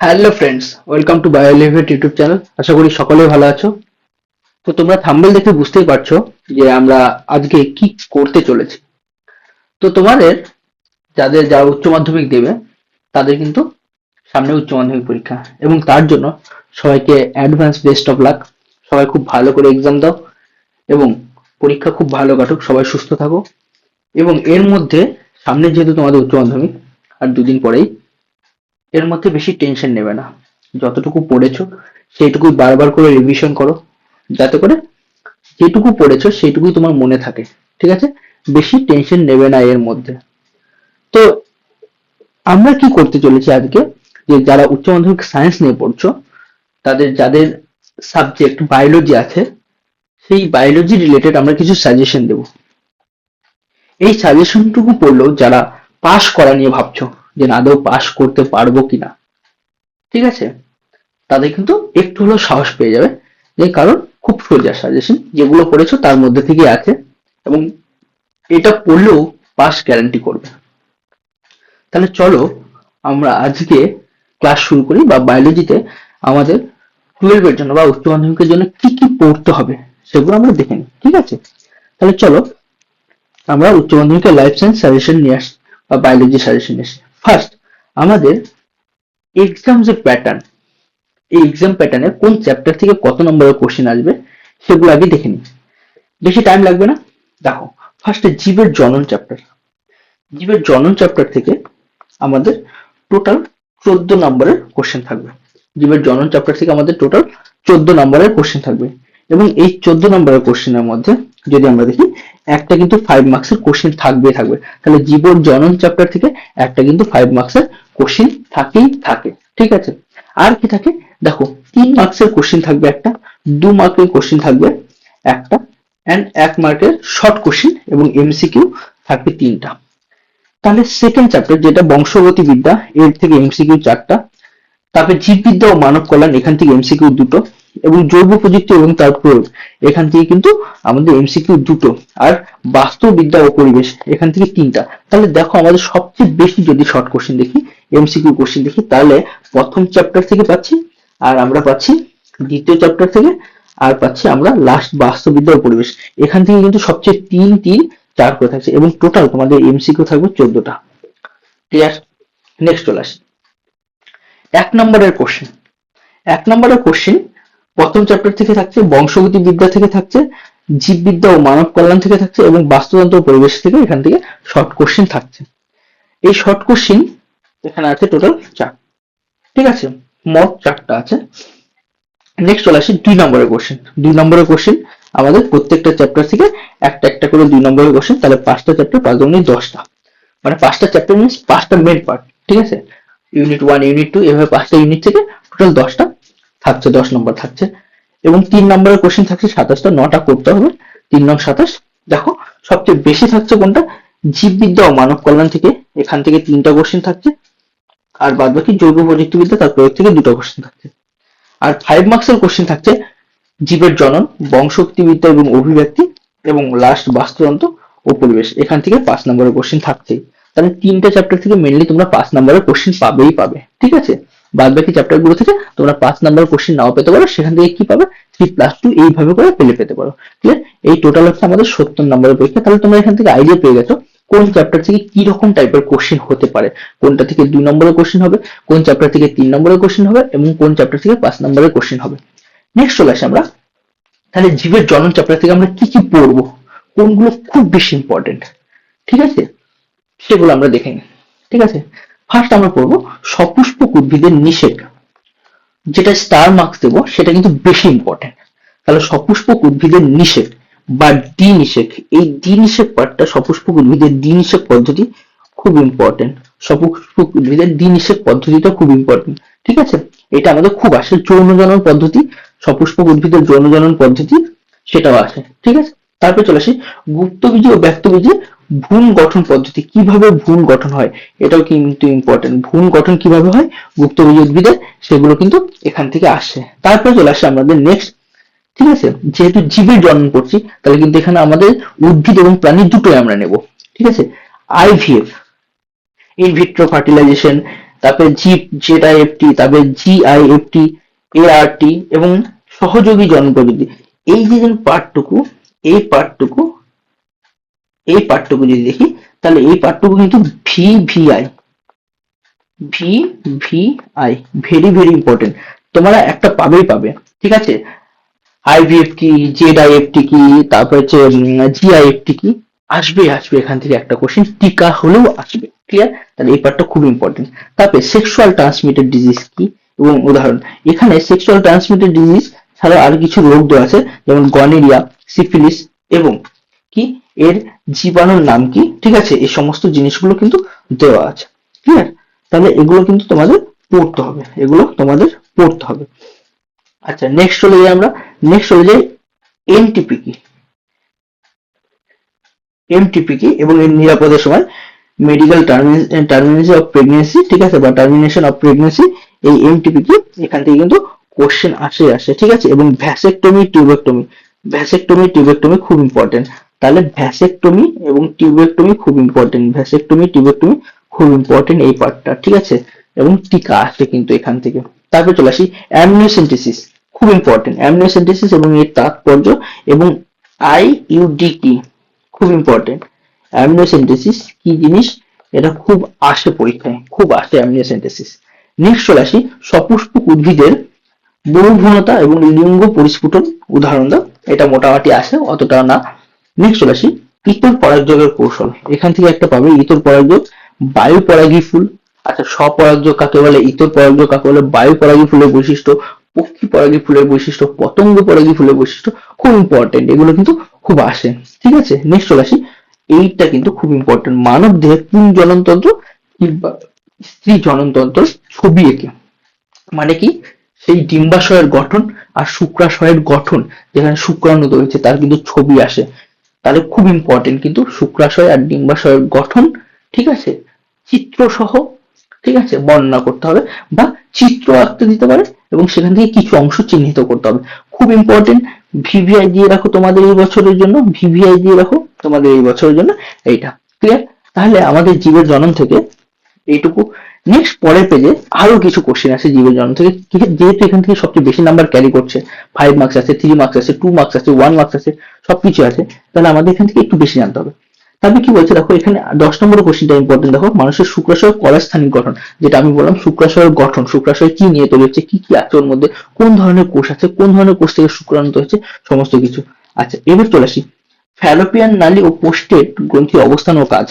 Hello friends welcome to bio elevate YouTube channel আশা করি সকলে ভালো আছো। তো তোমরা থাম্বেল দেখে বুঝতেই পারছ যে আমরা আজকে কি করতে চলেছি। তো তোমাদের, যাদের যারা উচ্চ মাধ্যমিক দেবে, তাদের কিন্তু সামনে উচ্চ মাধ্যমিক পরীক্ষা। এবং তার জন্য সবাইকে অ্যাডভান্স বেস্ট অফ লাক সবাই খুব ভালো করে এক্সাম দাও। এবং পরীক্ষা খুব ভালো কাটুক, সবাই সুস্থ থাকো। এবং এর মধ্যে সামনে যেহেতু তোমাদের উচ্চ মাধ্যমিক, আর দুদিন পরেই এর মধ্যে বেশি টেনশন নেবে না। যতটুকু পড়েছো সেইটুকুই বারবার করে রিভিশন করো। যাতে করে যেটুকু পড়েছো সেইটুকুই তোমার মনে থাকে, ঠিক আছে? বেশি টেনশন নেবে না এর মধ্যে। তো আমরা কি করতে চলেছি আজকে? যে যারা উচ্চ মাধ্যমিক সায়েন্স নিয়ে পড়ছো, তাদের যাদের সাবজেক্ট বায়োলজি আছে, সেই বায়োলজি রিলেটেড আমরা কিছু সাজেশন দেব। এই সাজেশনটুকু পড়লেও যারা পাস করা নিয়ে ভাবছ যে আদৌ পাস করতে পারব কিনা। ঠিক আছে? তাদের কিন্তু একটু হলেও সাহস পেয়ে যাবে। যে কারণ খুব সোজা সাজেশন যেগুলো পড়েছো তার মধ্যে থেকেই আছে এবং এটা পড়লেও পাস গ্যারান্টি করবে। তাহলে চলো আমরা আজকে ক্লাস শুরু করি বা বায়োলজিতে আমাদের টুয়েলভের জন্য বা উচ্চ মাধ্যমিকের জন্য কি কি পড়তে হবে সেগুলো আমরা দেখে নিই। ঠিক আছে? তাহলে চলো আমরা উচ্চ মাধ্যমিকের লাইফ সায়েন্স সাজেশন নিয়ে আসি বা বায়োলজি সাজেশন নিয়ে আসি। ফার্স্ট আমাদের এক্সাম যে প্যাটার্ন এই এক্সাম প্যাটার্নে কোন চ্যাপ্টার থেকে কত নম্বরের কোশ্চেন আসবে, সেগুলো আগে দেখে নিই। বেশি টাইম লাগবে না? দেখো ফার্স্টে জীবের জনন চ্যাপ্টার জীবের জনন চ্যাপ্টার থেকে আমাদের টোটাল চোদ্দ নম্বরের কোশ্চেন থাকবে। জীবের জনন চ্যাপ্টার থেকে আমাদের টোটাল চোদ্দ নম্বরের কোশ্চেন থাকবে। এবং এই চোদ্দ নম্বরের কোশ্চেনের মধ্যে যদি আমরা দেখি, একটা কিন্তু ফাইভ মার্কসের কোশ্চেন থাকবে থাকবে। তাহলে জীবন জনন চ্যাপ্টার থেকে একটা কিন্তু ফাইভ মার্কসের কোশ্চেন থাকেই থাকে, ঠিক আছে? আর কি থাকে? দেখো, তিন মার্কসের কোশ্চেন থাকবে একটা, দু মার্কের কোশ্চেন থাকবে একটা অ্যান্ড এক মার্কের শর্ট কোশ্চেন এবং এমসিকিউ থাকবে তিনটা। তাহলে সেকেন্ড চ্যাপ্টার যেটা বংশগতি বিদ্যা, এর থেকে এমসিকিউ চারটা, তারপরে জীববিদ্যা ও মানব কল্যাণ, এখান থেকে এমসিকিউ দুটো। এবং জৈব প্রযুক্তি এবং তার প্রয়োগ। এখান থেকে কিন্তু আমাদের এমসিকিউ দুটো আর বাস্তুবিদ্যা ও পরিবেশ, এখান থেকে তিনটা। তাহলে দেখো আমাদের সবচেয়ে বেশি যদি শর্ট কোশ্চেন দেখি এমসিকিউ কোশ্চেন দেখি, তাহলে প্রথম চ্যাপ্টার থেকে পাচ্ছি, আর আমরা পাচ্ছি দ্বিতীয় চ্যাপ্টার থেকে, আর পাচ্ছি আমরা লাস্ট বাস্তুবিদ্যা ও পরিবেশ। এখান থেকে কিন্তু সবচেয়ে তিন তিন, চার করে থাকছে এবং টোটাল তোমাদের এমসিকিউ থাকবে চোদ্দটা। ক্লিয়ার নেক্সট চলে আসি। এক নম্বরের কোশ্চেন এক নম্বরের কোশ্চেন প্রথম চ্যাপ্টার থেকে থাকছে, বংশগতি বিদ্যা থেকে থাকছে, জীববিদ্যা ও মানব কল্যাণ থেকে থাকছে এবং বাস্তুতন্ত্র পরিবেশ থেকে এখান থেকে শর্ট কোশ্চেন থাকছে। এই শর্ট কোশ্চেন এখানে আছে টোটাল চার। ঠিক আছে? মোট চারটা আছে। নেক্সট চলে আসি দুই নম্বরের কোশ্চেন দুই নম্বরের কোশ্চেন আমাদের প্রত্যেকটা চ্যাপ্টার থেকে একটা একটা করে দুই নম্বরের কোশ্চেন তাহলে পাঁচটা চ্যাপ্টার পাঁচ দুগুণে দশটা। মানে পাঁচটা চ্যাপ্টার মিনস পাঁচটা মেন পার্ট ঠিক আছে? ইউনিট ওয়ান ইউনিট টু এভাবে পাঁচটা ইউনিট থেকে টোটাল দশটা। থাকছে, দশ নম্বর থাকছে। এবং তিন নম্বরের কোশ্চেন থাকছে সাতাশটা, নটা করতে হবে। তিন নং সাতাশ। দেখো, সবচেয়ে বেশি থাকছে কোনটা? জীববিদ্যা ও মানব কল্যাণ থেকে। এখান থেকে তিনটা কোশ্চেন থাকছে। আর বাদ বাকি জৈব প্রযুক্তিবিদ্যা, তার প্রয়োগ থেকে দুটো কোশ্চেন থাকছে। আর ফাইভ মার্কসের কোশ্চেন থাকছে জীবের জনন, বংশক্তিবিদ্যা এবং অভিব্যক্তি, এবং লাস্ট বাস্তুতন্ত্র ও পরিবেশ। এখান থেকে পাঁচ নম্বরের কোশ্চেন থাকছেই। তাহলে তিনটা চ্যাপ্টার থেকে মেনলি তোমরা পাঁচ নম্বরের কোশ্চেন পাবেই পাবে। ঠিক আছে? বাদ বাকি চ্যাপ্টারগুলো থেকে তোমরা পাঁচ নাম্বার কোশ্চেন নাও পেতে পারো, সেখান থেকে কি পাবে? থ্রি প্লাস টু এইভাবে করে পেলে পেতে পারো। ক্লিয়ার এই টোটাল হচ্ছে আমাদের সত্তর নম্বরের পরীক্ষা তাহলে তোমরা এখান থেকে আইডিয়া পেয়ে গেছো কোন চ্যাপ্টার থেকে কি রকম টাইপের কোশ্চেন হতে পারে। কোনটা থেকে দুই নম্বরের কোশ্চেন হবে, কোন চ্যাপ্টার থেকে তিন নম্বরের কোশ্চেন হবে, এবং কোন চ্যাপ্টার থেকে পাঁচ নম্বরের কোশ্চেন হবে। নেক্সট চলে আসি আমরা। তাহলে জীবের জনন চ্যাপ্টার থেকে আমরা কি কি পড়ব? কোনগুলো খুব বেশি ইম্পর্টেন্ট ঠিক আছে? সেগুলো আমরা দেখে নিই। ঠিক আছে? ফার্স্ট আমরা পড়ব সপুষ্পক উদ্ভিদের নিষেক যেটা স্টার মার্কস দেবো, সেটা কিন্তু বেশি ইম্পর্টেন্ট তাহলে সপুষ্পক উদ্ভিদের নিষেক বা ডি নিষেক এই ডি নিষেক পার্টটা সপুষ্পক উদ্ভিদের ডি নিষেক পদ্ধতি খুব ইম্পর্টেন্ট সপুষ্পক উদ্ভিদের ডি নিষেক পদ্ধতিটা খুব ইম্পর্টেন্ট ঠিক আছে? এটা আমাদের খুব আসে, যৌন জনন পদ্ধতি, সপুষ্পক উদ্ভিদের যৌন জনন পদ্ধতি, সেটাও আসে, ঠিক আছে? তারপরে চলে আসি গুপ্তবীজি ও ব্যক্তবীজি ভ্রূণ গঠন পদ্ধতি কীভাবে ভ্রূণ গঠন হয়, এটাও কিন্তু ইম্পর্টেন্ট ভ্রূণ গঠন কীভাবে হয় গুপ্তবীজ উদ্ভিদের সেগুলো কিন্তু এখান থেকে আসে। তারপরে চলে আসে আমাদের নেক্সট ঠিক আছে? যেহেতু জীবের জন্ম করছি, তাহলে কিন্তু এখানে আমাদের উদ্ভিদ এবং প্রাণী দুটোই আমরা নেব। ঠিক আছে? আইভিএফ ইনভিট্রো ফার্টিলাইজেশন তারপরে G Z I F T তারপরে জি আই এফ টি এ আর টি এবং সহযোগী জনপ্রযুক্তি এই যে পার্টটুকু এই পার্টটুকু এই পার্টটুকু যদি দেখি, তাহলে এই পার্টটুকু কিন্তু V V I V V I very very important তোমরা একটা পাবেই পাবে, ঠিক আছে? আইভিএফ কি জেড আইএফ টি কি, তারপর হচ্ছে জিআইএফ টি কি? আসবে আসবে এখান থেকে একটা কোশ্চেন টিকা হলেও আসবে ক্লিয়ার তাহলে এই পার্টটা খুব ইম্পর্টেন্ট তারপরে সেক্সুয়াল ট্রান্সমিটেড ডিজিজ কি? এবং উদাহরণ, এখানে সেক্সুয়াল ট্রান্সমিটেড ডিজিজ ছাড়া আর কিছু রোগ দেওয়া আছে, যেমন গনেরিয়া সিফিলিস এবং কি? এর জীবাণুর নাম কি? ঠিক আছে, এই সমস্ত জিনিসগুলো কিন্তু দেওয়া আছে। ক্লিয়ার তাহলে এগুলো কিন্তু তোমাদের পড়তে হবে। এগুলো তোমাদের পড়তে হবে। আচ্ছা নেক্সট চলে যাই আমরা। নেক্সট চলে যাই এনটিপি কি। এমটিপি কি এবং এর নিরাপদের সময় মেডিকেল টার্মিনেশন অফ প্রেগনেন্সি ঠিক আছে? বা টার্মিনেশন অফ প্রেগনেন্সি এই এমটিপি কি এখান থেকে কিন্তু কোশ্চেন আসে আসে, ঠিক আছে? এবং ভ্যাসেকটমি টিউবেকটমি ভ্যাসেকটমি টিউবেকটমি খুব ইম্পর্টেন্ট তাহলে ভ্যাসেকটমি এবং টিউবেকটমি খুব ইম্পর্টেন্ট ভ্যাসেকটমি টিউবেকটমি খুব ইম্পর্টেন্ট এই পার্টটা ঠিক আছে? এবং টিকা আসে কিন্তু এখান থেকে। তারপরে চলে আসি অ্যামনিওসেন্টেসিস খুব ইম্পর্টেন্ট অ্যামনিওসেন্টেসিস এবং এর তাৎপর্য এবং আই ইউডি কি খুব ইম্পর্টেন্ট অ্যামনিওসেন্টেসিস কি জিনিস? এটা খুব আসে পরীক্ষায়, খুব আসে অ্যামনিওসেন্টেসিস নেক্সট চলে আসি, সপুষ্পক উদ্ভিদের বহুভূনতা এবং লিঙ্গ পরিস্ফুটন উদাহরণ। দাও এটা মোটামুটি আসে, অতটা না। নেক্সট চলে আসি ইতর পরাগযোগের কৌশল। এখান থেকে একটা পাবে ইতর পরাগযোগ, বায়ু পরাগী ফুল। আচ্ছা স্বপরাগযোগ কাকে বলে? ইতর পরাগযোগ কাকে বলে? বায়ু পরাগী ফুলের বৈশিষ্ট্য, পক্ষী পরাগী ফুলের বৈশিষ্ট্য, পতঙ্গ পরাগী ফুলের বৈশিষ্ট্য খুব ইম্পর্টেন্ট এগুলো কিন্তু খুব আসে। ঠিক আছে? নেক্সট চলে আসি। এইটা কিন্তু খুব ইম্পর্টেন্ট মানব দেহে পুং জননতন্ত্র? কিংবা স্ত্রী জননতন্ত্র ছবি এঁকে। মানে কি? সেই ডিম্বাশয়ের গঠন আর শুক্রাশয়ের গঠন, যেখানে শুক্রাণু রয়েছে, তার কিন্তু ছবি আসে। তাহলে খুব ইম্পর্টেন্ট কিন্তু শুক্রাশয় আর ডিম্বাশয়ের গঠন, ঠিক আছে? চিত্র সহ ঠিক আছে? বর্ণনা করতে হবে বা চিত্র আঁকতে দিতে পারে এবং সেখান থেকে কিছু অংশ চিহ্নিত করতে হবে। খুব ইম্পর্টেন্ট ভিভিআই দিয়ে রাখো তোমাদের এই বছরের জন্য ভিভিআই দিয়ে রাখো তোমাদের এই বছরের জন্য, এইটা। ক্লিয়ার তাহলে আমাদের জীবের জন্ম থেকে এইটুকু নেক্সট পরের পেজে আরও কিছু কোশ্চেন আছে জীবের জন্ম থেকে। যেহেতু এখান থেকে সবচেয়ে বেশি নাম্বার ক্যারি করছে ফাইভ মার্কস আছে থ্রি মার্কস আছে টু মার্কস আছে ওয়ান মার্কস আছে, সবকিছু আছে, তাহলে আমাদের এখান থেকে একটু বেশি জানতে হবে। তারপরে কি বলছে? দেখো, এখানে দশ নম্বর কোশ্চেনটা ইম্পর্টেন্ট দেখো, মানুষের শুক্রাশয় কলাস্থানিক গঠন, যেটা আমি বললাম শুক্রাশয়ের গঠন, শুক্রাশয় কি নিয়ে তৈরি হচ্ছে, কি কি আছে ওর মধ্যে, কোন ধরনের কোষ আছে, কোন ধরনের কোষ থেকে শুক্রান্ত হচ্ছে, সমস্ত কিছু। আচ্ছা এবার চলে আসি। ফ্যালোপিয়ান নালী ও পোস্টেট গ্রন্থি অবস্থান ও কাজ।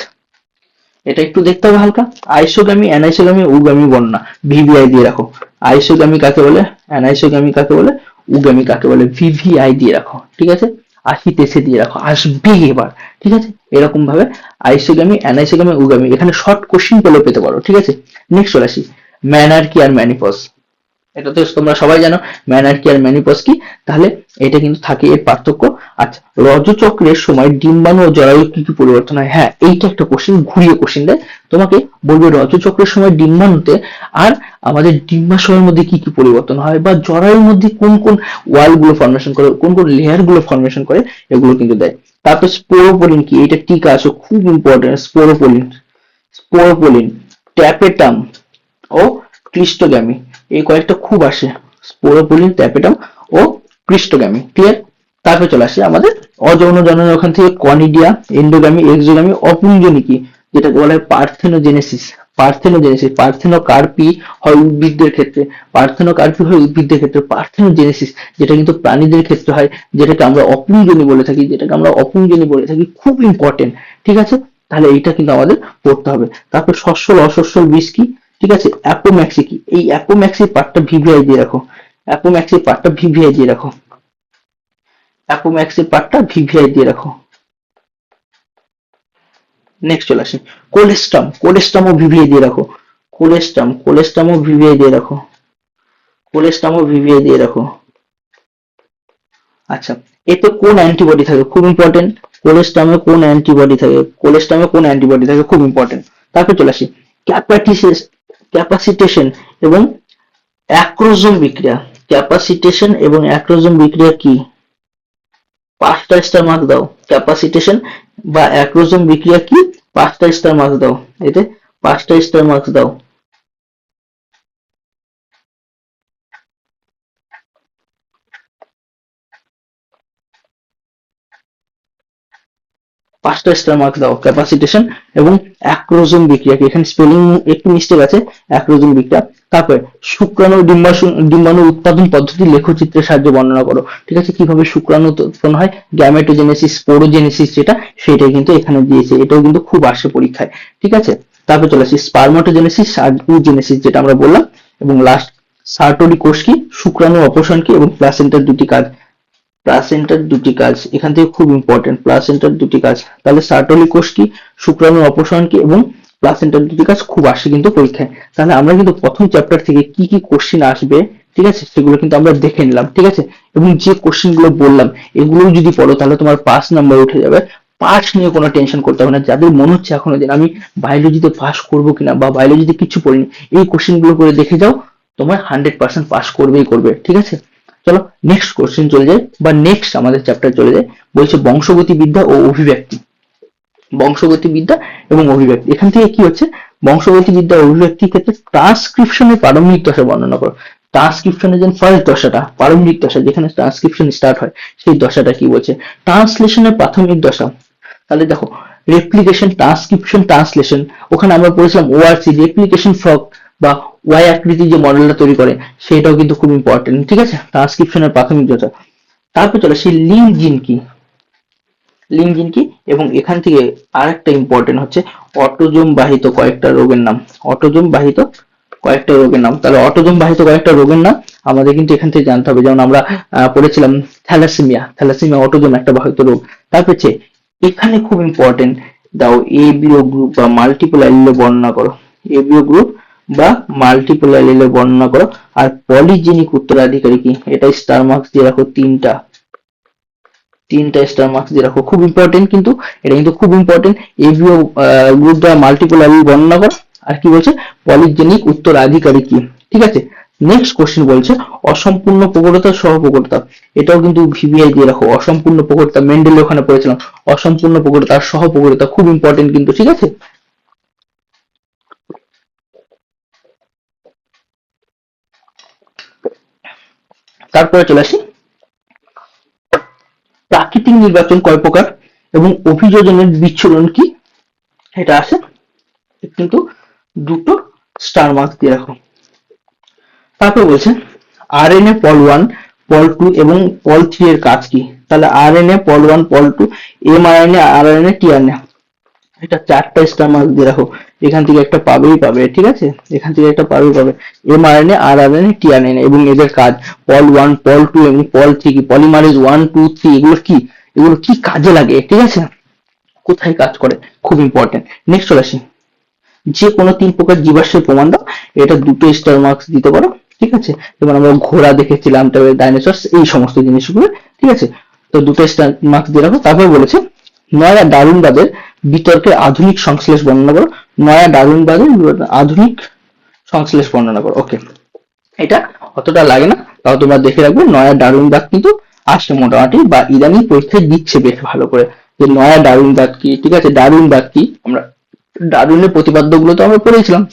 এটা একটু দেখতে হবে হালকা। আইসোগামী, অ্যানাইসোগামী, উগামী বর্ণনা ভিভিআই দিয়ে রাখো। আইসোগামী কাকে বলে? অ্যানাইসোগামী কাকে বলে? উগামী কাকে বলে? ভিভিআই দিয়ে রাখো, ঠিক আছে? আসিতেছে দিয়ে রাখো, আসবে এবার, ঠিক আছে? এরকম ভাবে আইসোগামী, অ্যানাইসোগামী, উগামী, এখানে শর্ট কোশ্চিন পেলেও পেতে পারো, ঠিক আছে? নেক্সট চলে আসি ম্যানার্কি আর ম্যানিপস। এটা তো তোমরা সবাই জানো ম্যানার্কি আর ম্যানিপস কি? তাহলে এটা কিন্তু থাকে এর পার্থক্য। আচ্ছা রজচক্রের সময় ডিম্বাণু ও জরায়ু কি কি পরিবর্তন হয়? হ্যাঁ এইটা একটা কোশ্চেন ঘুরিয়ে কোশ্চেন দেয় তোমাকে বলবে রজচক্রের সময় ডিম্বাণুতে আর আমাদের ডিম্বাশয়ের মধ্যে কি কি পরিবর্তন হয় বা জরায়ুর মধ্যে কোন কোন ওয়ালগুলো ফর্মেশন করে, কোন কোন লেয়ারগুলো ফর্মেশন করে, এগুলো কিন্তু দেয়। তারপর স্পোরোপোলিন কি? এটা টিকা আছে, খুব ইম্পর্টেন্ট স্পোরোপোলিন স্পোরোপোলিন ট্যাপেটাম ও ক্লিস্টোগ্যামি এই কয়েকটা খুব আসে স্পোরোপোলিন ট্যাপেটাম ও ক্লিস্টোগ্যামি ক্লিয়ার তারপরে চলে আসে আমাদের অযৌন জনন ওখান থেকে কনিডিয়া এন্ডোগ্যামি এক্সোগ্যামি অপুঞ্জনী কি যেটাকে বলা হয় পার্থেনোজেনেসিস। পার্থেনোজেনেসিস, পার্থেনোকার্পি হয় উদ্ভিদদের ক্ষেত্রে, পার্থেনোকার্পি হয় উদ্ভিদদের ক্ষেত্রে, পার্থেনোজেনেসিস, যেটা কিন্তু প্রাণীদের ক্ষেত্রে হয়, যেটাকে আমরা অপুঞ্জনী বলে থাকি, যেটাকে আমরা অপুঞ্জনী বলে থাকি, খুব ইম্পর্টেন্ট ঠিক আছে? তাহলে এইটা কিন্তু আমাদের পড়তে হবে। তারপর শস্যল অশস্যল বীজ কি? ঠিক আছে, অ্যাপোম্যাক্সি কি? এই অ্যাপোম্যাক্সি পার্টটা ভিভিআই দিয়ে রাখো। অ্যাপোম্যাক্সি পার্টটা ভিভিআই দিয়ে রাখো। অ্যাপোম্যাক্সি পার্টটা ভিভিআই দিয়ে রাখো। নেক্সট চলে আসি। কোলেস্ট্রাম কোলেস্ট্রামও ভিভিআই দিয়ে রাখো। কোলেস্ট্রাম কোলেস্ট্রামও ভিভিআই দিয়ে রাখো। কোলেস্ট্রামও ভিভিআই দিয়ে রাখো। আচ্ছা এতে কোন অ্যান্টিবডি থাকে? খুব ইম্পর্টেন্ট কোলেস্ট্রামে কোন অ্যান্টিবডি থাকে? কোলেস্ট্রামে কোন অ্যান্টিবডি থাকে? খুব ইম্পর্টেন্ট তারপর চলে আসি। ক্যাপাটিসিস ক্যাপাসিটেশন এবং অ্যাক্রোজোম বিক্রিয়া। ক্যাপাসিটেশন এবং অ্যাক্রোজোম বিক্রিয়া কি? পাঁচটা স্টার মার্ক দাও। ক্যাপাসিটেশন বা অ্যাক্রোজম বিক্রিয়া কি? পাঁচটা স্টার মার্ক দাও। এতে পাঁচটা স্টার মার্ক দাও। পাঁচটা স্টার মার্ক দাও ক্যাপাসিটেশন এবং অ্যাক্রোজোম বিক্রিয়া এখানে স্পেলিং একটু মিস্টেক আছে অ্যাক্রোজোম বিক্রিয়া তারপরে শুক্রাণু ডিম্বাশু, ডিম্বাণু উৎপাদন পদ্ধতি লেখচিত্রের সাহায্যে বর্ণনা করো। ঠিক আছে, কীভাবে শুক্রাণু উৎপন্ন হয়? গ্যামেটোজেনেসিস স্পোরোজেনেসিস যেটা, সেটাই কিন্তু এখানে দিয়েছে। এটাও কিন্তু খুব আসে পরীক্ষায়। ঠিক আছে? তারপর চলে আসি স্পার্মাটোজেনেসিস আর ইউজেনেসিস যেটা আমরা বললাম। এবং লাস্ট সার্টোরি কোষ কি? শুক্রাণু অপসারণ কি? এবং প্লাসেন্টার দুটি কাজ। প্লাসেন্টার দুটি কাজ, এখান থেকে খুব ইম্পর্টেন্ট প্লাসেন্টার দুটি কাজ। তাহলে সার্টলি কোষ কি শুক্রাণু অপসারণ কি, এবং প্লাসেন্টার দুটি কাজ খুব আসে কিন্তু পরীক্ষায়। তাহলে আমরা কিন্তু প্রথম চ্যাপ্টার থেকে কি কি কোশ্চেন আসবে, ঠিক আছে, সেগুলো কিন্তু আমরা দেখে নিলাম, ঠিক আছে? এবং যে কোশ্চেনগুলো বললাম এগুলো যদি পড়ো, তাহলে তোমার পাস নাম্বার উঠে যাবে। পাস নিয়ে কোনো টেনশন করতে হবে না, যাদের মনে হচ্ছে এখনও দিন আমি বায়োলজিতে পাস করব কিনা, বা বায়োলজিতে কিছু পড়িনি, এই কোশ্চেনগুলো করে দেখে যাও, তোমার হান্ড্রেড পার্সেন্ট পাস করবেই করবে, ঠিক আছে? চলো নেক্সট কোশ্চেন চলে যায় বা নেক্সট আমাদের চ্যাপ্টার চলে যায় বলছে বংশগতি বিদ্যা ও অভিব্যক্তি। বংশগতি বিদ্যা এবং অভিব্যক্তি। এখান থেকে কি হচ্ছে? বংশগতি বিদ্যা অভিব্যক্তির ক্ষেত্রে ট্রান্সক্রিপশনের প্রারম্ভিক দশা বর্ণনা করো। ট্রান্সক্রিপশনের যে ফার্স্ট দশাটা, প্রারম্ভিক দশা, যেখানে ট্রান্সক্রিপশন স্টার্ট হয়, সেই দশাটা কি বলছে? ট্রান্সলেশনের প্রাথমিক দশা। তাহলে দেখো রেপ্লিকেশন ট্রান্সক্রিপশন ট্রান্সলেশন ওখানে আমরা পড়েছিলাম ওআরসি রেপ্লিকেশন ফ্রক বা ওয়াই আকৃতি যে মডেলটা তৈরি করে, সেটাও কিন্তু খুব ইম্পর্টেন্ট ঠিক আছে? ট্রান্সক্রিপশনের প্রাথমিক দশা তারপর চলো সেই লিঙ্ক জিন কি? লিঙ্ক জিন কি? এবং এখান থেকে আরেকটা ইম্পর্টেন্ট হচ্ছে অটোজোম বাহিত কয়েকটা রোগের নাম। অটোজোম বাহিত কয়েকটা রোগের নাম। তাহলে অটোজোম বাহিত কয়েকটা রোগের নাম আমাদের কিন্তু এখান থেকে জানতে হবে। যেমন আমরা পড়েছিলাম থ্যালাসেমিয়া থ্যালাসেমিয়া অটোজোম একটা বাহিত রোগ। তারপর হচ্ছে এখানে খুব ইম্পর্টেন্ট দাও এ বিও গ্রুপ বা মাল্টিপল অ্যালিলে বর্ণনা করো। এ বিও গ্রুপ বা মাল্টিপল অ্যালিলে বর্ণনা করো। আর পলিজেনিক উত্তরাধিকারী কি? এটা স্টার মার্কস দিয়ে রাখো তিনটা। তিনটা স্টার মার্কস দিয়ে রাখো। খুব ইম্পর্টেন্ট কিন্তু, এটা কিন্তু খুব important A B O group দ্বারা মাল্টিপল অ্যালিল বর্ণনা করো। আর কি বলছে? পলিজেনিক উত্তরাধিকারী কি? ঠিক আছে? নেক্সট কোশ্চেন বলছে, অসম্পূর্ণ প্রকটতা সহ প্রকটতা। এটাও কিন্তু ভিভিআই দিয়ে রাখো। অসম্পূর্ণ প্রকটতা মেন্ডেল ওখানে পড়েছিলাম। অসম্পূর্ণ প্রকটতা সহ প্রকটতা খুব ইম্পর্টেন্ট কিন্তু, ঠিক আছে? তারপরে চলে আসি। প্রাকৃতিক নির্বাচন কয় প্রকার এবং অভিযোজনের বিচ্ছুরণ কি? এটা আছে। কিন্তু দুটো স্টার মার্ক দিয়ে রাখো। তারপর বলছে R N A pol one pol two এবং পল থ্রি এর কাজ কি? তাহলে R N A pol one pol two M R N A R N A T R N A. এটা চারটা স্টার মার্ক দিয়ে রাখো। এখান থেকে একটা পাবেই পাবে, ঠিক আছে? এখান থেকে একটা পাবেই পাবে। M R R N A T R N A এবং এদের কাজ। পল ওয়ান, পল টু এবং pol three polymerase one, two, three, এগুলো কি? এগুলো কি কাজে লাগে, ঠিক আছে? কোথায় কাজ করে? খুব ইম্পর্টেন্ট নেক্সট চলে আসি। যে কোনো তিন প্রকার জীবাশ্মের প্রমাণ দাও। এটা দুটো স্টার মার্কস দিতে পারো, ঠিক আছে? যেমন আমরা ঘোড়া দেখেছিলাম, তারপরে ডাইনোসরস এই সমস্ত জিনিসগুলো, ঠিক আছে? তো দুটো স্টার মার্কস দিয়ে রাখো। তারপরে বলেছে, নয়া দারুণবাদের বিতর্কের আধুনিক সংশ্লেষ বর্ণনা করো নয়া দারুণবাদের আধুনিক সংশ্লেষ বর্ণনা করো ওকে, এটা অতটা লাগে না, তাও তোমরা দেখে রাখবে, নয়া দারুণবাদ কিন্তু আসছে মোটামুটি, বা ইদানিং পরীক্ষায় দিচ্ছে বেশ ভালো করে, যে নয়া দারুণবাদ কি, ঠিক আছে দারুণবাদ কি, আমরা দারুণের প্রতিপাদ্যগুলো তো আমরা পড়েছিলাম,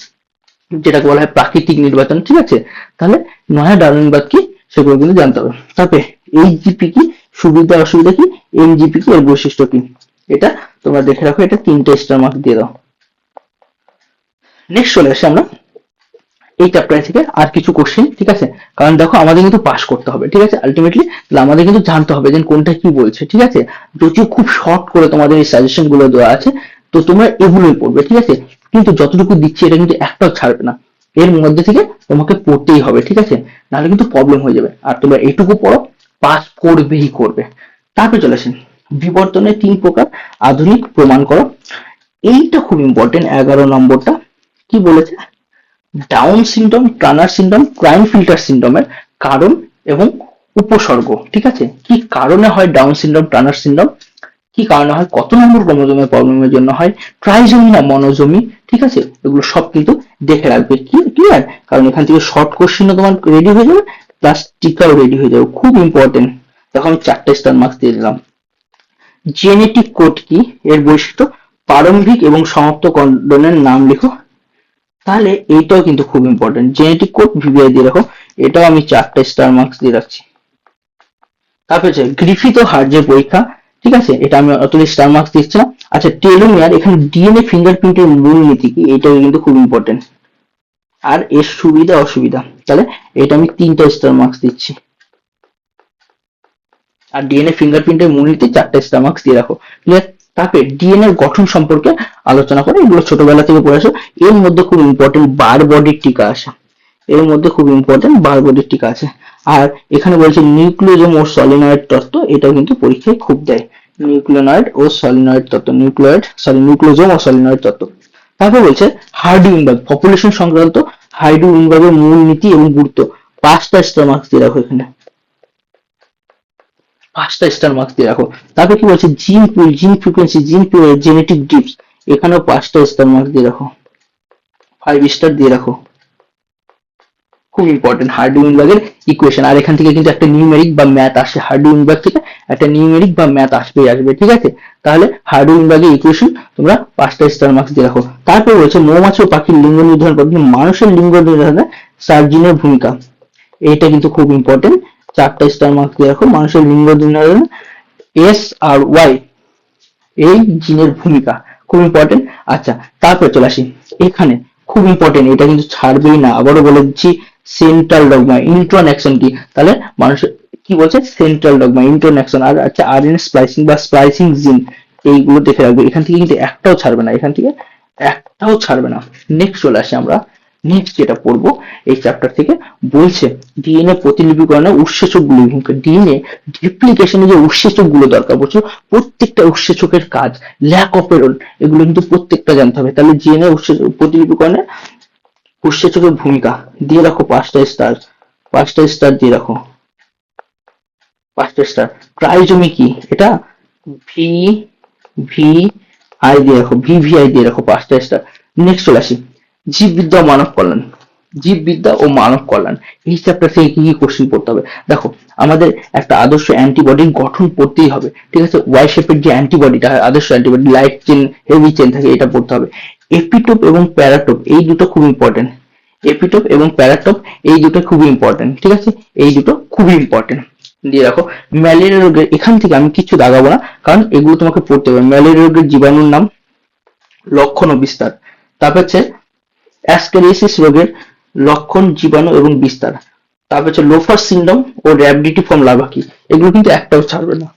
যেটাকে বলা হয় প্রাকৃতিক নির্বাচন, ঠিক আছে? তাহলে নয়া দারুণবাদ কি, সেগুলো কিন্তু জানতে হবে। তারপরে এইচজিপি কি সুবিধা অসুবিধা কি এমজিপি কি এর বৈশিষ্ট্য কি, এটা তোমরা দেখে রাখো, এটা তিনটে স্টার মার্ক দিয়ে দাও। নেক্সট চলে আসি আমরা। এই চ্যাপ্টার থেকে আর কিছু কোশ্চেন ঠিক আছে? কারণ দেখো, আমাদের কিন্তু পাস করতে হবে, ঠিক আছে? আলটিমেটলি তাহলে আমাদের কিন্তু জানতে হবে যে কোনটা কি বলছে, ঠিক আছে? যদিও খুব শর্ট করে তোমাদের এই সাজেশনগুলো দেওয়া আছে, তো তোমরা এগুলোই পড়বে, ঠিক আছে? কিন্তু যতটুকু দিচ্ছি, এটা কিন্তু একটাও ছাড়বে না। এর মধ্যে থেকে তোমাকে পড়তেই হবে, ঠিক আছে? নাহলে কিন্তু প্রবলেম হয়ে যাবে। আর তোমরা এটুকু পড়ো পাস করবেই করবে। তারপরে চলে আসেন বিবর্তনের তিন প্রকার আধুনিক প্রমাণ করো। এইটা খুব ইম্পর্টেন্ট এগারো নম্বরটা। কি বলেছে? Down syndrome Turner syndrome Klinefelter সিনড্রোমের কারণ এবং উপসর্গ। ঠিক আছে? কি কারণে হয় ডাউন সিনড্রোম টানার সিনড্রোম কি কারণে হয়? কত নম্বর ক্রোমোজোমের প্রবলেমের জন্য হয়? ট্রাইজমি না মনোজমি ঠিক আছে? এগুলো সব কিন্তু দেখে রাখবে। কি ক্লিয়ার কারণ এখান থেকে শর্ট কোশ্চেনও তোমার রেডি হয়ে যাবে প্লাস টিকাও রেডি হয়ে যাবে। খুব ইম্পর্টেন্ট দেখো আমি চারটে স্টার মার্কস দিয়ে দিলাম। জেনেটিক কোড কি? এর বৈশিষ্ট্য প্রারম্ভিক এবং সমাপ্ত কন্ডনের নাম লিখো। তাহলে এইটাও কিন্তু খুব ইম্পর্টেন্ট জেনেটিক কোড ভিভিআই দিয়ে রাখো। এটাও আমি চারটে স্টার মার্কস দিয়ে রাখছি। তারপর হচ্ছে গ্রিফিথ ও হার্জের পরীক্ষা। ঠিক আছে? এটা আমি অত স্টার মার্কস দিচ্ছি না আচ্ছা টেলোমিয়ার এখানে ডিএনএ ফিঙ্গারপ্রিন্টের মূলনীতি কি? এটা কিন্তু খুব ইম্পর্টেন্ট আর এর সুবিধা, অসুবিধা? তাহলে এটা আমি তিনটা স্টার মার্কস দিচ্ছি। আর ডিএনএ ফিঙ্গারপ্রিন্টের মূলনীতি চারটা স্টার মার্কস দিয়ে রাখো। ক্লিয়ার তারপরে ডিএনএ গঠন সম্পর্কে আলোচনা করে। এগুলো ছোটবেলা থেকে পড়ে আসো। এর মধ্যে খুব ইম্পর্টেন্ট বার বডির টিকা আছে। এর মধ্যে খুব ইম্পর্টেন্ট বার বডির টিকা আছে। আর এখানে বলছে নিউক্লিওজম ও সলিনয়েড তত্ত্ব। এটাও কিন্তু পরীক্ষায় খুব দেয়। নিউক্লিওনয়েড ও সলিনয়েড তত্ত্ব। নিউক্লিয়েড সরি নিউক্লিওজম ও সলিনয়েড তত্ত্ব। তারপর বলছে হার্ডি উইনবার্গ পপুলেশন সংক্রান্ত হার্ডি উইনবার্গের মূল নীতি এবং গুরুত্ব। পাঁচটা স্টার মার্কস দিয়ে রাখো এখানে। পাঁচটা স্টার মার্কস দিয়ে রাখো। তারপর কি বলছে? জিন পুল জিন ফ্রিকোয়েন্সি জিন পুল জেনেটিক ডিপস এখানেও পাঁচটা স্টার মার্কস দিয়ে রাখো। ফাইভ স্টার দিয়ে রাখো। খুব ইম্পর্টেন্ট হার্ডউইনবার্গের ইকুয়েশন আর এখান থেকে কিন্তু একটা নিউমেরিক বা ম্যাথ আসে হার্ডউইনবার্গ থেকে একটা নিউমেরিক বা ম্যাথ আসবেই আসবে, ঠিক আছে? তাহলে হার্ডউইনবার্গের ইকুয়েশন তোমরা পাঁচটা স্টার মার্কস দিয়ে রাখো। তারপর রয়েছে মৌমাছি ও পাখির লিঙ্গ নির্ধারণ পদ্ধতি, মানুষের লিঙ্গ নির্ধারণে সার্জিনের ভূমিকা। এইটা কিন্তু খুব ইম্পর্টেন্ট চারটা স্টার মার্কস দিয়ে রাখো, মানুষের লিঙ্গ নির্ধারণে এস আর ওয়াই এই জিনের ভূমিকা, খুব ইম্পর্টেন্ট আচ্ছা তারপরে চলে আসি। এখানে খুব ইম্পর্টেন্ট এটা কিন্তু ছাড়বেই না। আবারও বলে দিচ্ছি সেন্ট্রাল ডগমা ইন্ট্রন অ্যাকশন কি? তাহলে মানুষের কি বলছে? সেন্ট্রাল ডগমা ইন্ট্রন অ্যাকশন আর আচ্ছা আরএনএ স্প্লাইসিং বা স্প্লাইসিং জিন এইগুলো দেখে রাখবে। এখান থেকে কিন্তু একটাও ছাড়বে না, এখান থেকে একটাও ছাড়বে না। নেক্সট চলে আসি আমরা। নেক্সট যেটা পড়ব, এই চ্যাপ্টার থেকে বলছে ডিএনএ প্রতিলিপিকরণে উৎসেচকগুলো ডিএনএ রিপ্লিকেশনে যে উৎসেচকগুলো দরকার, বলছো প্রত্যেকটা উৎসেচকের কাজ ল্যাক অফ অপেরন এগুলো কিন্তু প্রত্যেকটা জানতে হবে। তাহলে ডিএনএ উৎসেচক প্রতিলিপিকরণে উৎসেচকের ভূমিকা, দিয়ে রাখো পাঁচটা স্টার পাঁচটা স্টার দিয়ে রাখো। পাঁচটা স্টার ট্রাইজমি কি? এটা ভি ভি আই দিয়ে রাখো ভি ভি আই দিয়ে রাখো পাঁচটা স্টার নেক্সট চলে আসি। জীববিদ্যা ও মানব কল্যাণ। জীববিদ্যা ও মানব কল্যাণ। এই চ্যাপ্টার থেকে কি কি কোশ্চেন পড়তে হবে? দেখো, আমাদের একটা আদর্শ অ্যান্টিবডির গঠন পড়তেই হবে। ঠিক আছে? ওয়াই শেপের যে অ্যান্টিবডিটা আদর্শ antibody light chain heavy chain থাকে, এটা পড়তে হবে। এপিটোপ এবং প্যারাটোপ এই দুটো খুব ইম্পর্টেন্ট এপিটোপ এবং প্যারাটোপ এই দুটো খুবই ইম্পর্টেন্ট ঠিক আছে? এই দুটো খুবই ইম্পর্টেন্ট দিয়ে রাখো ম্যালেরিয়া রোগের, এখান থেকে আমি কিছু দাগাবো না, কারণ এগুলো তোমাকে পড়তে হবে। ম্যালেরিয়া রোগের জীবাণুর নাম লক্ষণ ও বিস্তার। তারপর হচ্ছে অ্যাসকেরিয়াসিস রোগের লক্ষণ, জীবাণু এবং বিস্তার। তারপর হচ্ছে লোফার সিন্ড্রোম ও র্যাবিডিটি ফর্ম লাভা কি? এগুলো কিন্তু একটাও ছাড়বে না।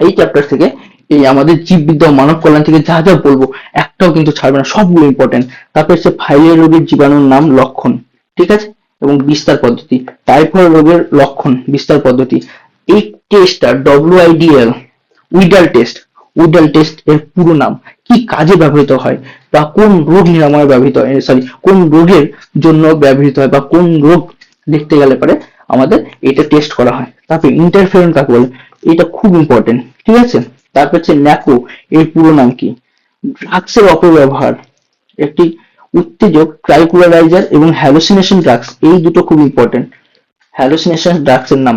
এই চ্যাপ্টার থেকে এই আমাদের জীববিদ্যা মানব কল্যাণ থেকে যা যা বলব, একটাও কিন্তু ছাড়বে না, সবগুলো ইম্পর্টেন্ট তারপর হচ্ছে ফাইলের রোগের জীবাণুর নাম লক্ষণ, ঠিক আছে? এবং বিস্তার পদ্ধতি টাইফয়েড রোগের লক্ষণ, বিস্তার পদ্ধতি। এই টেস্টটা W W I D L Widal test Widal test এর পুরো নাম, কি কাজে ব্যবহৃত হয়? বা কোন রোগ নিরাময়ে ব্যবহৃত হয়? সরি কোন রোগের জন্য ব্যবহৃত হয় বা কোন রোগ দেখতে গেলে পরে আমাদের এটা টেস্ট করা হয়। তারপর ইন্টারফেরন কাকে বলে? এটা খুব ইম্পর্টেন্ট ঠিক আছে? তারপর হচ্ছে ন্যাকো এর পুরো নাম কি? ড্রাগসের অপব্যবহার, একটি উত্তেজক ট্রাইকুলারাইজার এবং হ্যালোসিনেশন ড্রাগস এই দুটো খুব ইম্পর্টেন্ট হ্যালোসিনেশন ড্রাগসের নাম,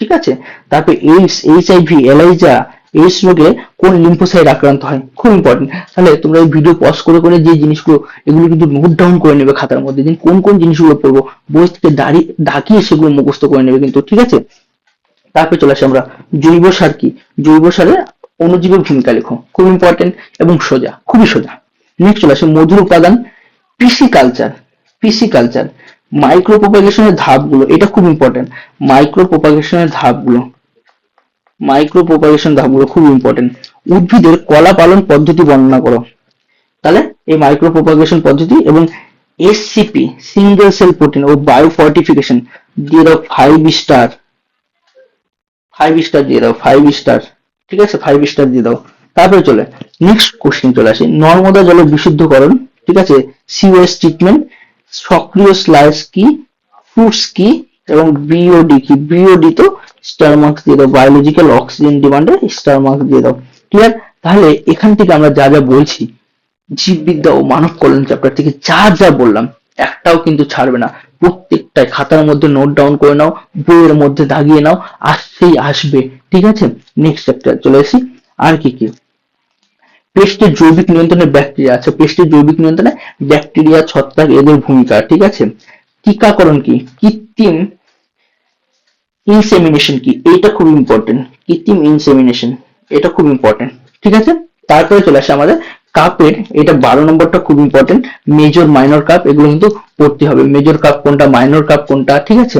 ঠিক আছে? তারপর এইডস এইচআইভি এলাইজা এইডস রোগে কোন লিম্ফোসাইট আক্রান্ত হয়? খুব ইম্পর্টেন্ট তাহলে তোমরা এই ভিডিও পজ করে করে যে জিনিসগুলো, এগুলো কিন্তু নোট ডাউন করে নেবে খাতার মধ্যে, যে কোন কোন জিনিসগুলো পড়ব, বই থেকে দাঁড়িয়ে ডাকিয়ে সেগুলো মুখস্থ করে নেবে কিন্তু, ঠিক আছে? তারপরে চলে আসি আমরা, জৈব সার কি? জৈব সারে অনুজীবের ভূমিকা লেখো, খুব ইম্পর্টেন্ট এবং সোজা, খুবই সোজা। নেক্সট চলে আসে, মধুর উপাদান পিসি কালচার পিসি কালচার মাইক্রো প্রপাগেশনের ধাপগুলো, এটা খুব ইম্পর্টেন্ট মাইক্রো প্রপাগেশনের ধাপগুলো। মাইক্রো প্রপাগেশন ধাপগুলো খুব ইম্পর্টেন্ট উদ্ভিদের কলা পালন পদ্ধতি বর্ণনা করো। তাহলে এই মাইক্রো প্রপাগেশন পদ্ধতি এবং এসসিপি সিঙ্গেল সেল প্রোটিন ও বায়ো ফর্টিফিকেশন দিয়ে দাও ফাইভ স্টার ফাইভ স্টার দিয়ে দাও ফাইভ স্টার ঠিক আছে? ফাইভ স্টার দিয়ে দাও। তারপরে চলে নেক্সট কোশ্চেন চলে আসে, নর্মদা জলের বিশুদ্ধকরণ, ঠিক আছে? সিওএস ট্রিটমেন্ট সক্রিয় স্লাইস কি ফ্রুটস কি, এবং বিওডি কি? বিওডি তো স্টার মার্কস দিয়ে দাও বায়োলজিক্যাল অক্সিজেন ডিমান্ডে স্টার মার্কস দিয়ে দাও। ক্লিয়ার তাহলে এখান থেকে আমরা যা যা বলছি, জীববিদ্যা ও মানব কল্যাণ চ্যাপ্টার থেকে যা যা বললাম, একটাও কিন্তু ছাড়বে না। প্রত্যেকটাই খাতার মধ্যে নোট ডাউন করে নাও, বইয়ের মধ্যে দাগিয়ে নাও আসছেই আসবে। ঠিক আছে? নেক্সট চ্যাপ্টার চলে আসি আর কি কি? পেস্টের জৈবিক নিয়ন্ত্রণে ব্যাকটেরিয়া আছে। পেস্টের জৈবিক নিয়ন্ত্রণে ব্যাকটেরিয়া, ছত্রাক এদের ভূমিকা। ঠিক আছে? টিকাকরণ কি? কৃত্রিম ইনসেমিনেশন কি? এইটা খুব ইম্পর্টেন্ট কৃত্রিম ইনসেমিনেশন এটা খুব ইম্পর্টেন্ট ঠিক আছে? তারপরে চলে আসে আমাদের কাপের এটা বারো নম্বরটা খুব ইম্পর্টেন্ট মেজর মাইনর কাপ এগুলো কিন্তু পড়তে হবে। মেজর কাপ কোনটা মাইনর কাপ কোনটা? ঠিক আছে?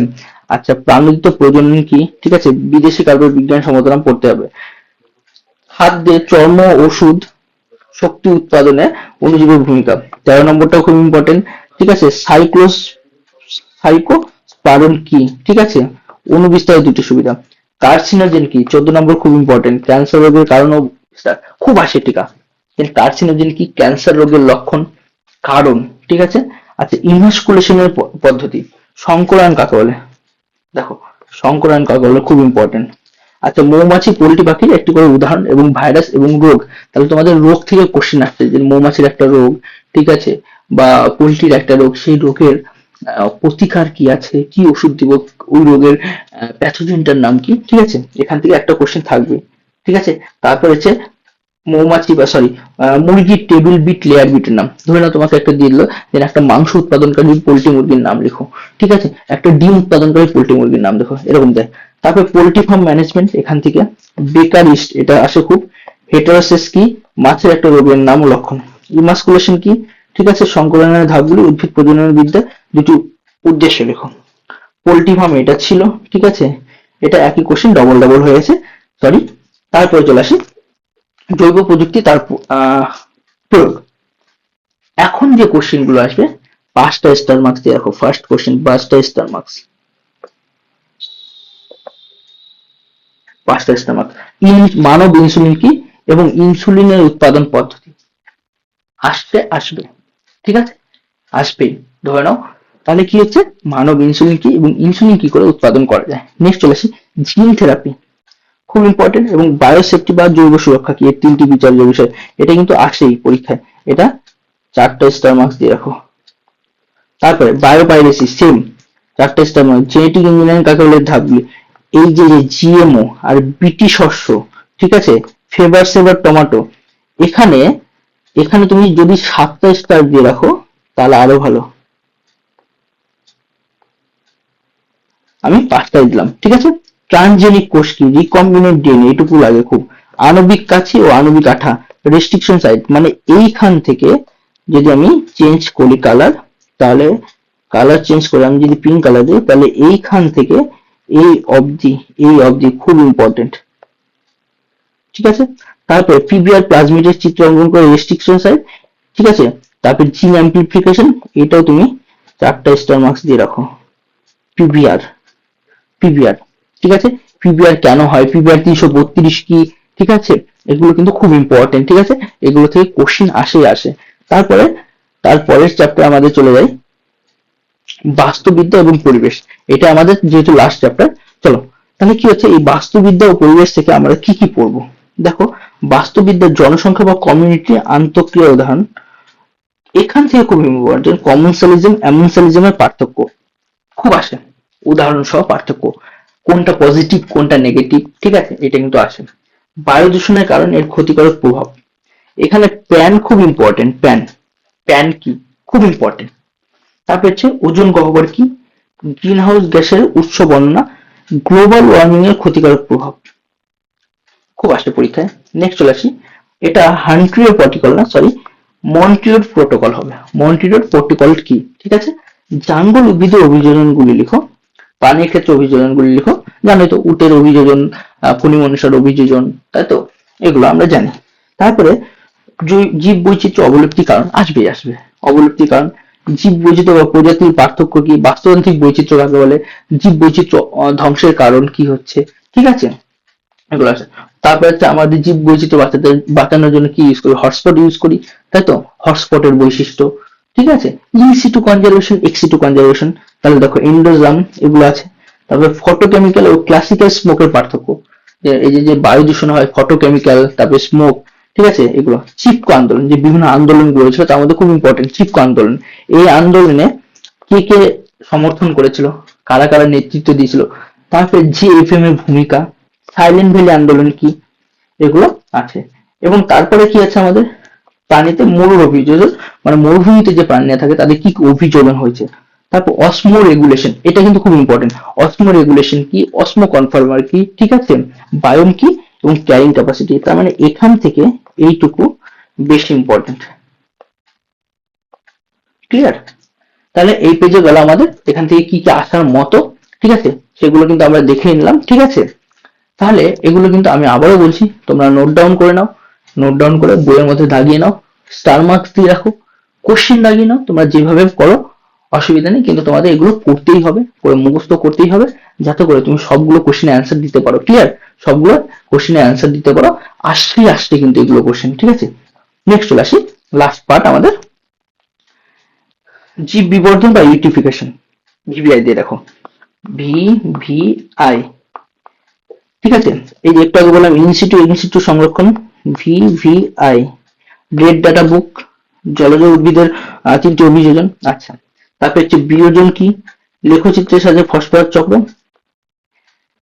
আচ্ছা প্রাণোদিত প্রজনন কি? ঠিক আছে? বিদেশি কাপের বিজ্ঞান সমাধান পড়তে হবে। খাদ্যে চর্ম, ওষুধ, শক্তি উৎপাদনে অণুজীবের ভূমিকা। তেরো নম্বরটাও খুব ইম্পর্টেন্ট ঠিক আছে? সাইক্লোস সাইকো স্পারন কি? ঠিক আছে? অনুবিস্তারের দুটি সুবিধা। কার্সিনোজেন কি? চোদ্দ নম্বর খুব ইম্পর্টেন্ট ক্যান্সার রোগের কারণ খুব আসে টিকা কার্সিনোজেন কি? ক্যান্সার রোগের লক্ষণ, কারণ, ঠিক আছে? আচ্ছা ইনভাস্কুলেশনের পদ্ধতি। সংকরায়ন কাকে বলে? দেখো, সংকরায়ন কাকে বলে খুব ইম্পর্টেন্ট আচ্ছা মৌমাছি, পোল্ট্রি পাখির একটি করে উদাহরণ এবং ভাইরাস এবং রোগ। তাহলে তোমাদের রোগ থেকে কোশ্চেন আসছে যে মৌমাছির একটা রোগ, ঠিক আছে? বা পোল্ট্রির একটা রোগ, সেই রোগের প্রতিকার কি আছে? কি ওষুধ দিব? ওই রোগের প্যাথোজেনটার নাম কি? ঠিক আছে? এখান থেকে একটা কোশ্চেন থাকবে। ঠিক আছে? তারপর হচ্ছে মৌমাছি বা সরি মুরগির টেবিল বিট লেয়ার বিটের নাম। ধরে নাও তোমাকে একটা দিয়ে দিল যে একটা মাংস উৎপাদনকারী পোল্ট্রি মুরগির নাম লেখো। ঠিক আছে? একটা ডিম উৎপাদনকারী পোল্ট্রি মুরগির নাম দেখো এরকম দেয়। তারপর পোলট্রি ফার্ম ম্যানেজমেন্ট, এখান থেকে বেকারিস্ট, এটা আসে খুব। হেটারোসিস কি? মাছের একটা রোগের নাম ও লক্ষণ। ইমাসকুলেশন কি? ঠিক আছে? সংকলনের ধাপগুলি উদ্ভিদ প্রজনন বিদ্যা, দুটি উদ্দেশ্য লেখো। পোল্ট্রি ফার্ম এটা ছিল, ঠিক আছে? এটা একই কোশ্চেন ডবল ডবল হয়েছে সরি তারপরে চলে আসি। জৈব প্রযুক্তি তার প্রয়োগ। এখন যে কোশ্চেনগুলো আসবে, পাঁচটা স্টার মার্কস দিয়ে রাখো। ফার্স্ট কোশ্চেন পাঁচটা স্টার মার্কস পাঁচটা স্টার মার্কস মানব ইনসুলিন কি এবং ইনসুলিনের উৎপাদন পদ্ধতি? আসতে আসবে। ঠিক আছে? আসবেই। ধরে নাও তাহলে কি হচ্ছে? মানব ইনসুলিন কি এবং ইনসুলিন কি করে উৎপাদন করা যায়? নেক্সট চলে আসি জিন থেরাপি খুব ইম্পর্টেন্ট এবং বায়োসেফটি বা জৈব সুরক্ষা কি? এর তিনটি বিচার্য বিষয়। এটা কিন্তু আসেই পরীক্ষায়। এটা চারটা স্টার মার্কস দিয়ে রাখো। তারপরে বায়োপাইরেসি সেম চারটা স্টার মার্কস জেনেটিক ইঞ্জিনিয়ারিং কাকে বলে ধাপগুলি এই যে জিএমও আর বিটি শস্য, ঠিক আছে? ফেভার সেভার টমেটো এখানে এখানে তুমি যদি সাতটা স্টার দিয়ে রাখো, তাহলে আরও ভালো। আমি পাঁচটাই দিলাম, ঠিক আছে? ট্রানজেনিক কোষ কি? রিকম্বিনেন্ট ডিএনএ এটুকু লাগে খুব। আণবিক কাছে ও আণবিক আঠা রেস্ট্রিকশন সাইট মানে এইখান থেকে যদি আমি চেঞ্জ করি কালার তাহলে কালার চেঞ্জ করে, আমি যদি পিঙ্ক কালার দিই, তাহলে এইখান থেকে এই অবধি এই অবধি খুব ইম্পর্টেন্ট ঠিক আছে? তারপরে পিবিআর প্লাজমিডের চিত্র অঙ্কন করে রেস্ট্রিকশন সাইট ঠিক আছে? তারপর জিন অ্যাম্প্লিফিকেশন এটাও তুমি চারটা স্টার মার্কস দিয়ে রাখো। পিবিআর পিবিআর ঠিক আছে? পিবিআর কেন হয়? পিবিআর তিনশো বত্রিশ কি? ঠিক আছে? এগুলো কিন্তু খুব ইম্পর্টেন্ট ঠিক আছে? এগুলো থেকে কোশ্চিন আসে আসে। তারপরে, তারপরের চ্যাপ্টার আমাদের চলে যায় বাস্তুবিদ্যা এবং পরিবেশ। এটা আমাদের যেহেতু লাস্ট চ্যাপ্টার চলো। তাহলে কি হচ্ছে? এই বাস্তুবিদ্যা ও পরিবেশ থেকে আমরা কি কি পড়ব? দেখো বাস্তুবিদ্যার জনসংখ্যা বা কমিউনিটি আন্তঃক্রিয়া উদাহরণ। এখান থেকে খুব ইম্পর্টেন্ট কমনসালিজম এমনসালিজমের পার্থক্য। খুব আসে। উদাহরণ সহ পার্থক্য। কোনটা পজিটিভ কোনটা নেগেটিভ ঠিক আছে? এটা কিন্তু আসে বায়ু দূষণের কারণ এর ক্ষতিকারক প্রভাব। এখানে প্যান খুব ইম্পর্টেন্ট প্যান প্যান কি? খুব ইম্পর্টেন্ট তারপর হচ্ছে ওজন গহ্বর কি? গ্রিন হাউস গ্যাসের উৎস বর্ণনা গ্লোবাল ওয়ার্মিং এর ক্ষতিকারক প্রভাব। খুব আসে পরীক্ষায়। নেক্সট চলে আসি। এটা হান্ট্রিও প্রটোকল না সরি মন্ট্রিওর প্রোটোকল হবে। মন্ট্রিওর প্রোটোকল কি? ঠিক আছে? জাঙ্গল উদ্ভিদের অভিযোজনগুলি লিখো। প্রাণীর ক্ষেত্রে অভিযোজনগুলি লিখো। জানোই তো, উটের অভিযোজন ফণী মনুষ্যের অভিযোজন, তাই তো? এগুলো আমরা জানি। তারপরে জীব বৈচিত্র্য অবলুপ্তি কারণ আসবেই আসবে। অবলুপ্তি কারণ জীব বৈচিত্র্য বা প্রজাতির পার্থক্য কি? বাস্তুতান্ত্রিক বৈচিত্র্য কাকে বলে? জীব বৈচিত্র্য ধ্বংসের কারণ কি হচ্ছে? ঠিক আছে? এগুলো আছে। তারপরে হচ্ছে আমাদের জীব বৈচিত্র্য বাঁচাতে, বাঁচানোর জন্য কি ইউজ করি? হটস্পট ইউজ করি। তাই তো? হটস্পটের বৈশিষ্ট্য। ঠিক আছে? In situ conservation ex situ conservation তাহলে দেখো এন্ডোজাম এগুলো আছে। তারপরে ফটোকেমিক্যাল ও ক্লাসিক্যাল স্মোকের পার্থক্য। এই যে যে বায়ু দূষণ হয় ফটোকেমিক্যাল তারপরে স্মোক ঠিক আছে? এগুলো চিপকো আন্দোলন, যে বিভিন্ন আন্দোলন ছিল, তার মধ্যে খুব ইম্পর্টেন্ট চিপকো আন্দোলন। এই আন্দোলনে কে কে সমর্থন করেছিল? কারা কারা নেতৃত্ব দিয়েছিল? তারপরে জি এফ এম এর ভূমিকা সাইলেন্ট ভ্যালি আন্দোলন কি? এগুলো আছে। এবং তারপরে কি আছে আমাদের? প্রাণীতে মরুর অভিযোজন মানে মরুভূমিতে যে প্রাণীরা থাকে, তাদের কি অভিযোজন হয়েছে? তারপর অসমো রেগুলেশন এটা কিন্তু খুব ইম্পর্টেন্ট অসমো রেগুলেশন কি? অসমো কনফার্মার কি? ঠিক আছে? বায়োম কি? এবং ক্যারিং ক্যাপাসিটি তার মানে এখান থেকে এইটুকু বেশি ইম্পর্টেন্ট ক্লিয়ার তাহলে এই পেজে গেল আমাদের, এখান থেকে কি কি আসার মতো, ঠিক আছে? সেগুলো কিন্তু আমরা দেখে নিলাম, ঠিক আছে? তাহলে এগুলো কিন্তু আমি আবারও বলছি, তোমরা নোট ডাউন করে নাও। নোট ডাউন করে বইয়ের মধ্যে দাগিয়ে নাও স্টার মার্কস দিয়ে রাখো কোশ্চেন দাগিয়ে নাও, তোমরা যেভাবে করো, অসুবিধা নেই, কিন্তু তোমাদের এগুলো করতেই হবে, করে মুখস্থ করতেই হবে, যাতে করে তুমি সবগুলো কোশ্চেনে অ্যান্সার দিতে পারো ক্লিয়ার সবগুলো কোশ্চেনে অ্যান্সার দিতে পারো, আসতে আসতে কিন্তু এগুলো কোশ্চেন ঠিক আছে? নেক্সট চলে আসি লাস্ট পার্ট আমাদের, জীব বিবর্ধন বা ইউটিফিকেশন ভিভিআই দিয়ে দেখো ভি ভি ঠিক আছে? এই যে একটু আগে বললাম ইনস্টিটিউট ইনস্টিটিউট সংরক্ষণ V V I red data book জলজ উদ্ভিদের তিনটি অভিযোজন। আচ্ছা তারপর হচ্ছে বিয়োজন কি? লেখচিত্রের সাথে ফসফরাস চক্র।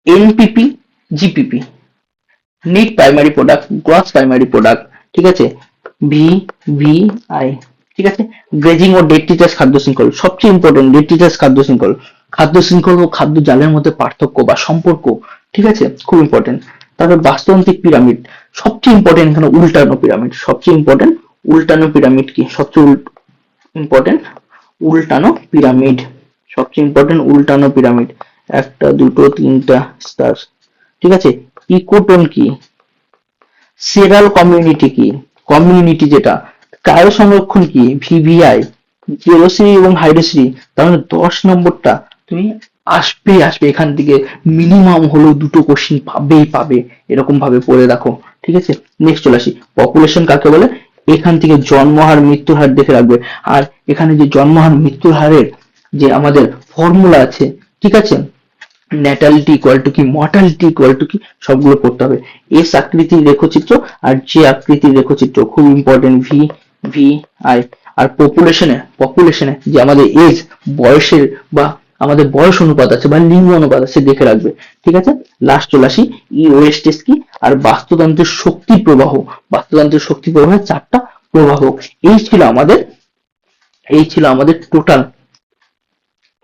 NPP GPP net primary product gross primary product ঠিক আছে? ভি ভি আই ঠিক আছে? গ্রেজিং ও ডেট টিচার্স খাদ্য শৃঙ্খল, সবচেয়ে ইম্পর্টেন্ট ডেট টিচার্স খাদ্য শৃঙ্খল। খাদ্য শৃঙ্খল ও খাদ্য জালের মধ্যে পার্থক্য বা সম্পর্ক, ঠিক আছে? খুব ইম্পর্টেন্ট তারপর বাস্তুতান্ত্রিক পিরামিড সবচেয়ে ইম্পর্টেন্ট এখানে উল্টানো পিরামিড সবচেয়ে ইম্পর্টেন্ট উল্টানো পিরামিড কি? সবচেয়ে ইম্পর্টেন্ট উল্টানো পিরামিড সবচেয়ে ইম্পর্টেন্ট উল্টানো পিরামিড একটা, দুটো, তিনটা স্টার ঠিক আছে? ইকোটোন কি? সেরাল কমিউনিটি কি? কমিউনিটি যেটা। কায়ো সংরক্ষণ কি ভিভিআই জেরোশ্রী এবং হাইড্রোশ্রী তার মানে দশ নম্বরটা তুমি আসবে আসবে। এখান থেকে মিনিমাম হলেও দুটো কোশ্চিন পাবেই, পাবে। এরকম ভাবে পড়ে রাখো ঠিক আছে? নেক্সট চলে আসি। পপুলেশন কাকে বলে? এখান থেকে জন্মহার, মৃত্যুর হার দেখে রাখবে। আর এখানে যে জন্মহার, মৃত্যুর হারের যে আমাদের ফর্মুলা আছে, ঠিক আছে? ন্যাটালিটি ইকুয়াল টু কি? মর্টালিটি ইকুয়াল টু কি? সবগুলো পড়তে হবে। এস আকৃতির রেখচিত্র আর যে আকৃতির রেখচিত্র। খুব ইম্পর্টেন্ট ভি ভি আই আর পপুলেশনে পপুলেশনে যে আমাদের এজ বয়সের বা আমাদের বয়স অনুপাত আছে বা লিঙ্গ অনুপাত আছে দেখে রাখবে। ঠিক আছে? লাস্ট চলে আসি ই ওয়েস্টেজ কি? আর বাস্তুতন্ত্রের শক্তি প্রবাহ। বাস্তুতন্ত্রের শক্তি প্রবাহের চারটা প্রবাহ। এই ছিল আমাদের, এই ছিল আমাদের টোটাল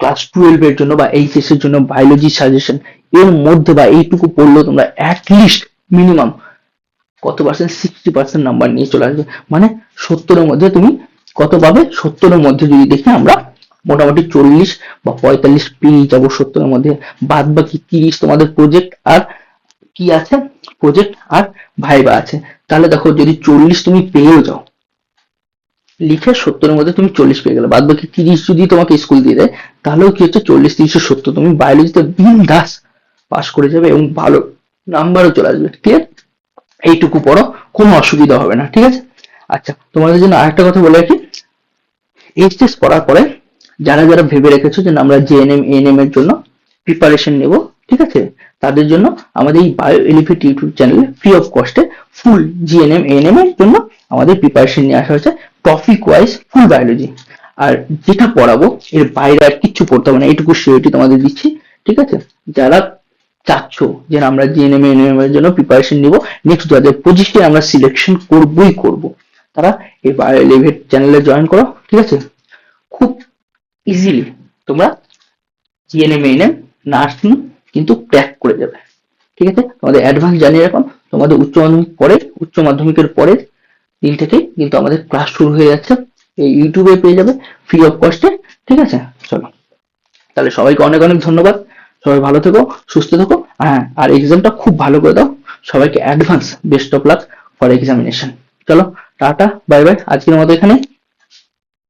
ক্লাস টুয়েলভ এর জন্য বা এইচএস এর জন্য বায়োলজি সাজেশন এর মধ্যে বা এইটুকু পড়লেও তোমরা অ্যাটলিস্ট মিনিমাম কত পার্সেন্ট সিক্সটি পার্সেন্ট নাম্বার নিয়ে চলে আসবে। মানে সত্তরের মধ্যে তুমি কত পাবে? সত্তরের মধ্যে যদি দেখি আমরা মোটামুটি চল্লিশ বা পঁয়তাল্লিশ পেয়ে যাব সত্তরের মধ্যে বাদ বাকি তিরিশ তোমাদের প্রজেক্ট আর কি আছে? প্রজেক্ট আর ভাইবা আছে। তাহলে দেখো যদি চল্লিশ তুমি পেয়েও যাও, লিখে সত্তরের মধ্যে তুমি চল্লিশ পেয়ে গেলে বাদ বাকি তিরিশ যদি তোমাকে স্কুল দিয়ে দেয়, তাহলেও কি হচ্ছে চল্লিশ, তিরিশে সত্তর তুমি বায়োলজিতে বিন্দাস পাস করে যাবে এবং ভালো নাম্বারও চলে আসবে। ক্লিয়ার এইটুকু পড়ো, কোনো অসুবিধা হবে না, ঠিক আছে? আচ্ছা তোমাদের জন্য আরেকটা কথা বলে রাখি। এইচএস পড়ার পরে যারা যারা ভেবে রেখেছো যে আমরা জেএনএম এএনএম এর জন্য প্রিপারেশন নেব, ঠিক আছে? তাদের জন্য আমাদের এই বায়ো এলিফিট ইউটিউব চ্যানেলে ফ্রি অফ কস্টে ফুল জিএনএম এএনএম এর জন্য আমাদের প্রিপারেশন নিয়ে আসা হয়েছে টপিক ওয়াইজ ফুল বায়োলজি আর যেটা পড়াবো, এর বাইরে আর কিচ্ছু পড়তে হবে না, এইটুকু সিওরিটি তোমাদের দিচ্ছি, ঠিক আছে? যারা চাচ্ছ যে আমরা জিএনএম এএনএম এর জন্য প্রিপারেশন নিব নেক্সট দু হাজার আমরা সিলেকশন করবই করব, তারা এই বায়ো এলিভেট চ্যানেলে জয়েন করো, ঠিক আছে? খুব ইজিলি তোমরা জিএনএম এএনএম নার্সিং কিন্তু ক্র্যাক করে যাবে ঠিক আছে? তোমাদের অ্যাডভান্স জানিয়ে রাখুন তোমাদের উচ্চ মাধ্যমিক পরে উচ্চ মাধ্যমিকের পরে দিন থেকে কিন্তু আমাদের ক্লাস শুরু হয়ে যাচ্ছে। এই ইউটিউবে পেয়ে যাবে ফ্রি অফ কস্টে ঠিক আছে? চলো। তাহলে সবাইকে অনেক অনেক ধন্যবাদ। সবাই ভালো থেকো, সুস্থ থেকো। হ্যাঁ আর এক্সামটা খুব ভালো করে দাও। সবাইকে advance best of luck for examination চলো, টাটা বাই বাই আজকের মতো এখানে।